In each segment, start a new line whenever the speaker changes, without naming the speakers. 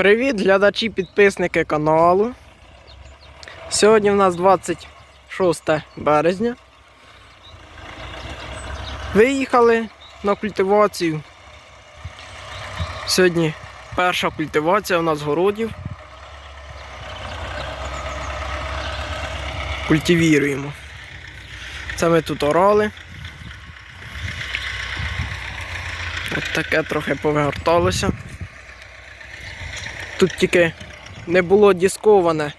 Привіт, глядачі, підписники каналу. Сьогодні в нас 26 березня. Виїхали на культивацію. Сьогодні перша культивація у нас городів. Культивіруємо. Це ми тут орали. От таке трохи повигорталося. Тут тільки не було дісковане.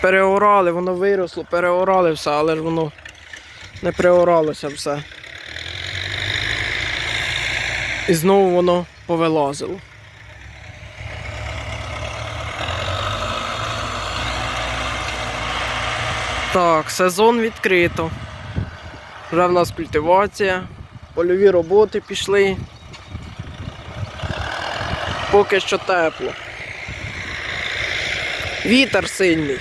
Переорали, воно виросло, переорали все, але ж воно не переоралося все. І знову воно повилазило. Так, сезон відкрито. Вже в нас культивація, польові роботи пішли. Поки що тепло. Вітер сильний.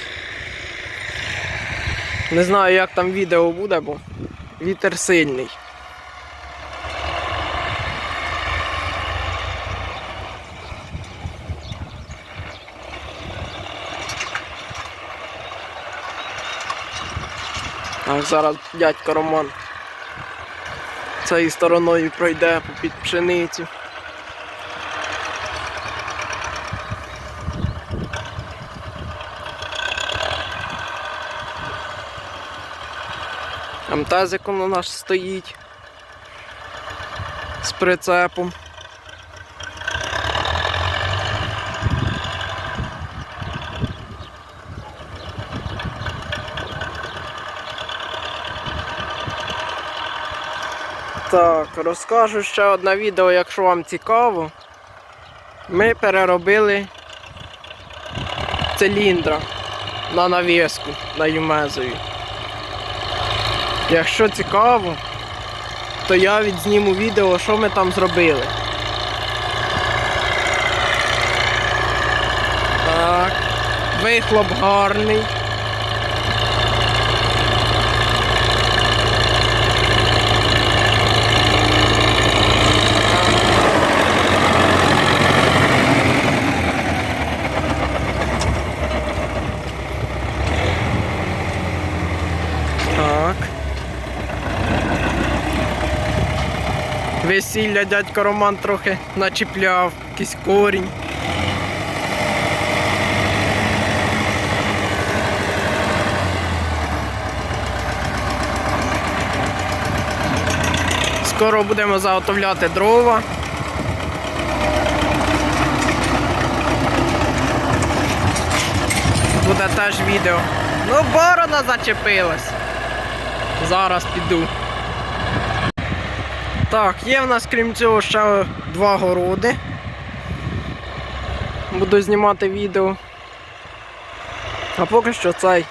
Не знаю, як там відео буде, бо вітер сильний. Так, зараз дядько Роман цією стороною пройде під пшеницю. Амтезиком на наш стоїть з прицепом. Так, розкажу ще одне відео, якщо вам цікаво. Ми переробили циліндра на навіску на Юмезові. Якщо цікаво, то я відзніму відео, що ми там зробили. Так, вихлоп гарний. Так. Весілля дядько Роман трохи начіпляв, якийсь корінь. Скоро будемо заготовляти дрова. Буде теж відео. Ну, борона зачепилась. Зараз піду. Так, є в нас крім цього ще два городи. Буду знімати відео. А поки що цей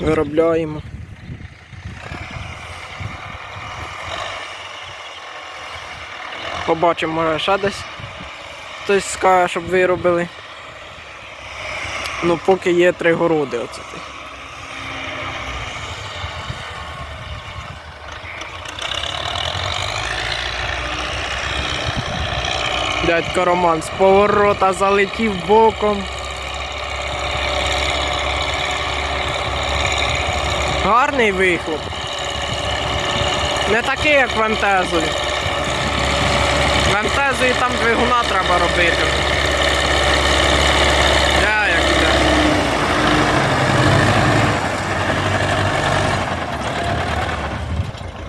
виробляємо. Побачимо, може ще десь хтось скаже, щоб виробили. Ну поки є три городи оце. Дядько Роман з поворота залетів боком. Гарний вихлоп. Не такий, як в МТЗові. В МТЗові там двигуна треба робити. Я як іде.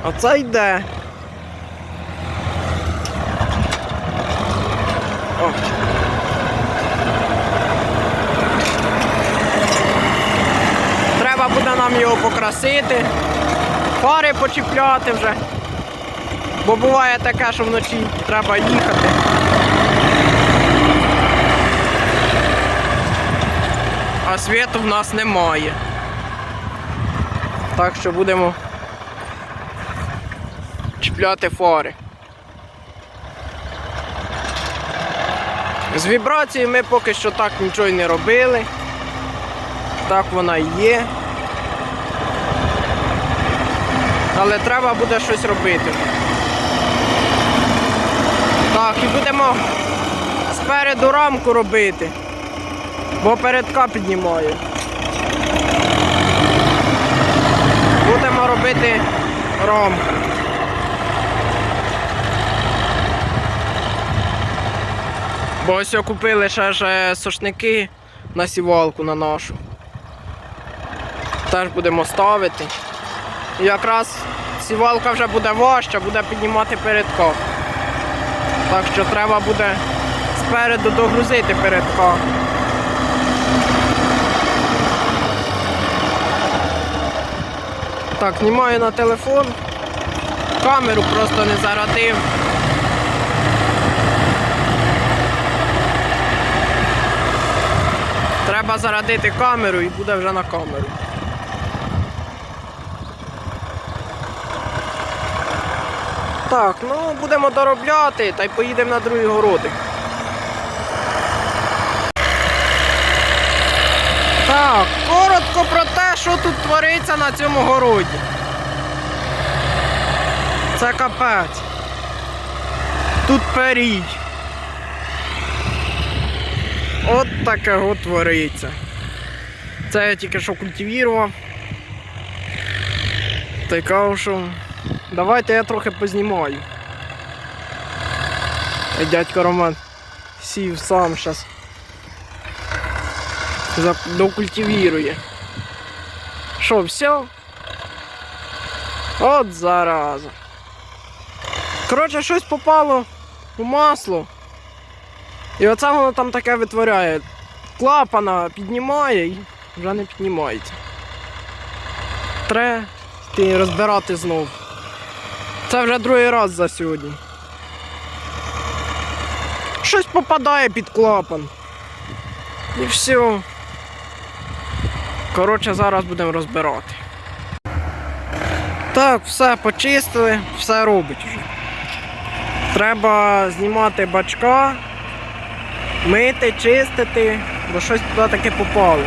Оце йде. Треба буде нам його покрасити, фари почіпляти вже. Бо буває таке, що вночі треба їхати. А світу в нас немає. Так що будемо чіпляти фари. З вібрацією ми поки що так нічого й не робили. Так вона і є. Але треба буде щось робити. Так, і будемо спереду рамку робити, бо передка піднімає. Будемо робити рамку. Бо ось купили ще ж сошники на сівалку на нашу. Теж будемо ставити. Якраз сівалка вже буде важча, буде піднімати передка. Так що треба буде спереду догрузити передка. Так, знімаю на телефон. Камеру просто не зарадив. Треба зарадити камеру і буде вже на камеру. Так, ну будемо доробляти та й поїдемо на другий городик. Так, коротко про те, що тут твориться на цьому городі. Це капець. Тут перій. От таке от твориться. Це я тільки що культивірував. Кажу, що давайте я трохи познімаю. Дядько Роман сів сам зараз. Докультивірує. Що, все? От зараза. Коротше, щось попало у масло. І оце воно там таке витворяє. Клапана піднімає і вже не піднімається. Треба розбирати знов. Це вже другий раз за сьогодні. Щось попадає під клапан. І все. Коротше, зараз будемо розбирати. Так, все почистили, все робить вже. Треба знімати бачка, мити, чистити, бо щось туди таке попало.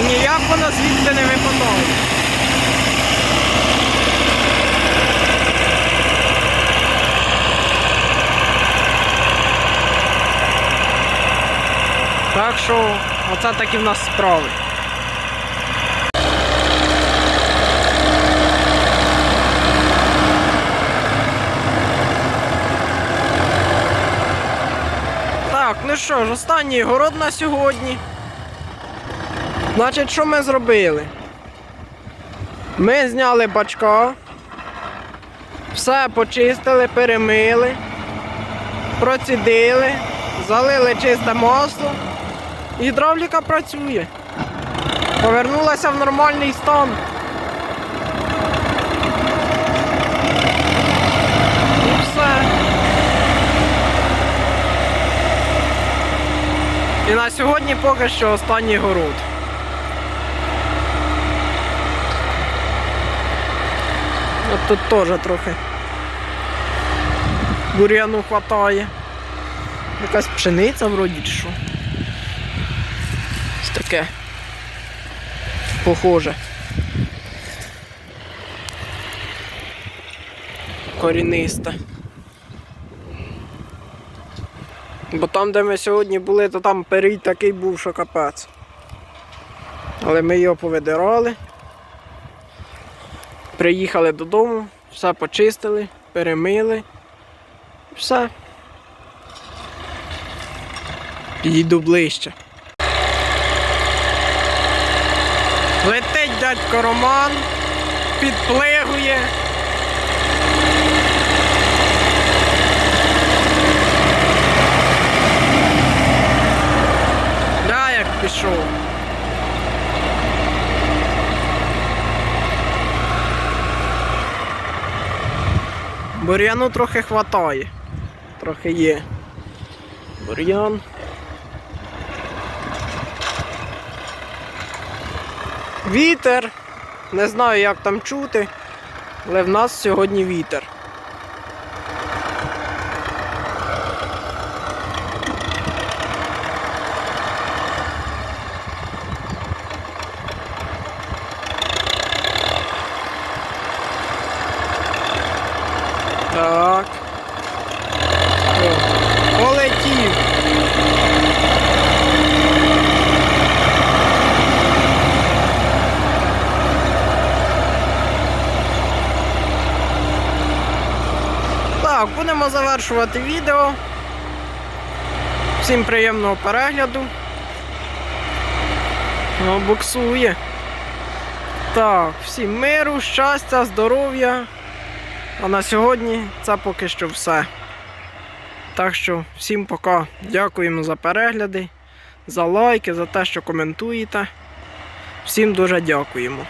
І ніяк воно звідти не випадало. Так що оце такі в нас справи. Так, ну що ж, останній город на сьогодні. Значить, що ми зробили? Ми зняли бачка, все почистили, перемили, процідили, залили чисте масло. Гідравліка працює. Повернулася в нормальний стан. І все. І на сьогодні поки що останній город. От тут теж трохи бур'яну хватає. Якась пшениця вроді що. Таке. Похоже. Корінисте. Бо там, де ми сьогодні були, то там перій такий був, що капець. Але ми його повидирали. Приїхали додому, все почистили, перемили. Все. Підійду ближче. Летить дядько Роман, підплигує. Да, як пішов. Бур'яну трохи хватає. Трохи є. Бур'ян. Вітер. Не знаю, як там чути, але в нас сьогодні вітер. Так. О, полетів. Так, будемо завершувати відео. Всім приємного перегляду. Ну, буксує. Так, всім миру, щастя, здоров'я. А на сьогодні це поки що все. Так що всім пока. Дякуємо за перегляди, за лайки, за те, що коментуєте. Всім дуже дякуємо.